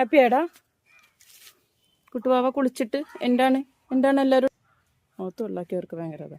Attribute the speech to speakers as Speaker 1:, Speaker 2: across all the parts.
Speaker 1: ഹാപ്പിയാടാ കുട്ടുവാവ കുളിച്ചിട്ട് എന്താണ്? എന്താണ് എല്ലാവരും? മുഖത്ത് വെള്ളാക്കിയവർക്ക് ഭയങ്കര അതാ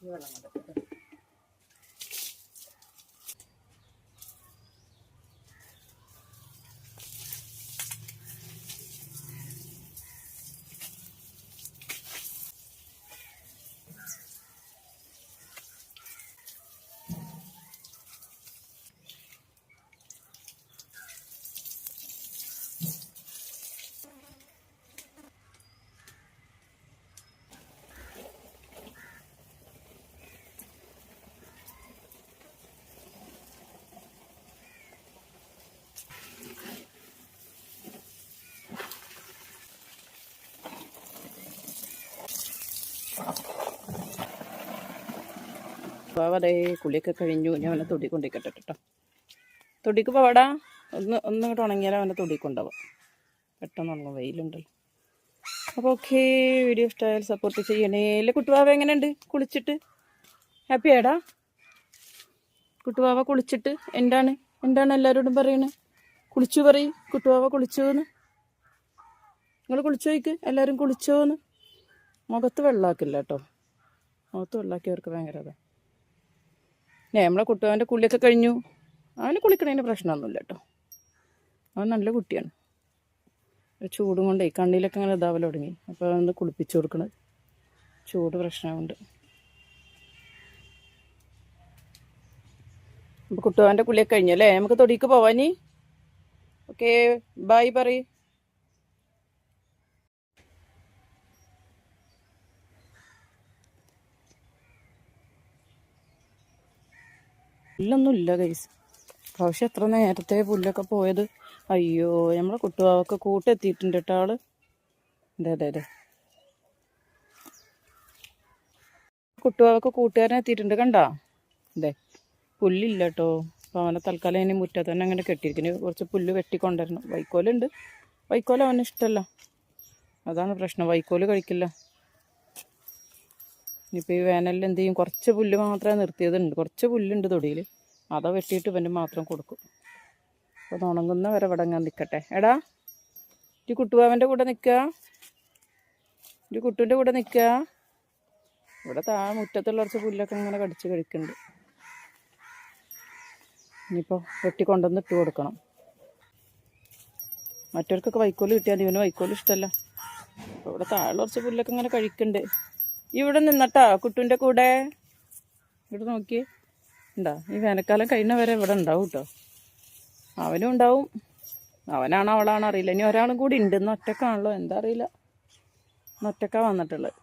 Speaker 1: sí, bueno. പാവ അതേ കുളിയൊക്കെ കഴിഞ്ഞു. ഞാൻ അവനെ തൊടിക്കൊണ്ടിരിക്കട്ടെ കേട്ടോ. തൊടിക്ക് പോവാടാ ഒന്ന് ഒന്ന് ഇങ്ങോട്ട് ഉണങ്ങിയാലും അവനെ തൊടിക്കൊണ്ടാവാം പെട്ടെന്നുള്ള പെട്ടെന്ന് വെയിലുണ്ടല്ലോ. അപ്പോൾ ഓക്കെ വീഡിയോ ഇഷ്ടമായാൽ സപ്പോർട്ട് ചെയ്യണേ. അല്ലേ കുട്ടുവാവ എങ്ങനെയുണ്ട്? കുളിച്ചിട്ട്? ഹാപ്പി ആടാ കുട്ടുവാവ കുളിച്ചിട്ട് എന്താണ്? എന്താണ് എല്ലാവരോടും പറയണത് കുളിച്ചു പറയും. കുട്ടുവാവ കുളിച്ചു എന്ന് നിങ്ങൾ കുളിച്ചു നോക്ക് എല്ലാവരും കുളിച്ചോന്ന്. മുഖത്ത് വെള്ളമാക്കില്ല കേട്ടോ. മുഖത്ത് വെള്ളമാക്കിയവർക്ക് ഭയങ്കര അതാ ഞാൻ നമ്മളെ കുട്ടുവാന്റെ കുളിയൊക്കെ കഴിഞ്ഞു. അവന് കുളിക്കണതിന് പ്രശ്നമൊന്നുമില്ല കേട്ടോ. അവൻ നല്ല കുട്ടിയാണ്. ചൂടും കൊണ്ടേ കണ്ണിലൊക്കെ അങ്ങനെ ഇതാവൽ തുടങ്ങി. അപ്പോൾ അതൊന്ന് കുളിപ്പിച്ചു കൊടുക്കണത് ചൂട് പ്രശ്നമുണ്ട്. അപ്പോൾ കുട്ടുവാന്റെ കുളിയൊക്കെ കഴിഞ്ഞല്ലേ നമുക്ക് തൊടിക്ക് പോവാനി ഓക്കേ ബൈ പറയ്. പുല്ലൊന്നും ഇല്ല കൈസ് പ്രാവശ്യം എത്ര നേരത്തെ പുല്ലൊക്കെ പോയത്? അയ്യോ നമ്മളെ കുട്ടുവാവൊക്കെ കൂട്ടെത്തിയിട്ടുണ്ട് കേട്ടോ ആൾ. അതെ അതെ അതെ കുട്ടുവാവൊക്കെ കൂട്ടുകാരൻ എത്തിയിട്ടുണ്ട് കണ്ടാ? അതെ പുല്ലില്ല കേട്ടോ. അപ്പോൾ അവനെ തൽക്കാലം ഇനി മുറ്റത്ത് തന്നെ അങ്ങനെ കെട്ടിയിരിക്കുന്നു. കുറച്ച് പുല്ല് വെട്ടിക്കൊണ്ടിരുന്നു വൈക്കോലുണ്ട്. വൈക്കോൽ അവന് ഇഷ്ടമല്ല അതാണ് പ്രശ്നം. വൈക്കോൽ കഴിക്കില്ല. ഇനിയിപ്പോൾ ഈ വേനലിൽ എന്ത് ചെയ്യും? കുറച്ച് പുല്ല് മാത്രമേ നിർത്തിയതുണ്ട്. കുറച്ച് പുല്ലുണ്ട് തൊടിയിൽ അത വെട്ടിയിട്ട് പിന്നെ മാത്രം കൊടുക്കും. അപ്പോൾ ഉണങ്ങുന്ന വരെ വടങ്ങാൻ നിൽക്കട്ടെ എടാ ഈ കുട്ടുവാവന്റെ കൂടെ നിൽക്കുക ഈ കുട്ടുവിന്റെ കൂടെ നിൽക്കുക ഇവിടെ താ മുറ്റത്തുള്ള കുറച്ച് പുല്ലൊക്കെ ഇങ്ങനെ കടിച്ച് കഴിക്കുന്നുണ്ട്. ഇനിയിപ്പോൾ വെട്ടി കൊണ്ടുവന്ന് ഇട്ട് കൊടുക്കണം. മറ്റവർക്കൊക്കെ വൈക്കോൽ കിട്ടിയാൽ ഇവന് വൈക്കോൽ ഇഷ്ടമല്ല ഇവിടെ താഴെ കുറച്ച് പുല്ലൊക്കെ ഇങ്ങനെ കഴിക്കുന്നുണ്ട്. ഇവിടെ നിന്നട്ടാ കുട്ടുവിന്റെ കൂടെ? ഇവിടെ നോക്കി. ഉണ്ടാ ഈ വേനൽക്കാലം കഴിഞ്ഞ വരെ ഇവിടെ ഉണ്ടാവും കേട്ടോ അവനും ഉണ്ടാവും. അവനാണോ അവളാണോ അറിയില്ല. ഇനി ഒരാളും കൂടി ഉണ്ട് ഇന്ന് ഒറ്റക്കാണല്ലോ. എന്താ അറിയില്ല. ഒറ്റക്കാ വന്നിട്ടുള്ളത്.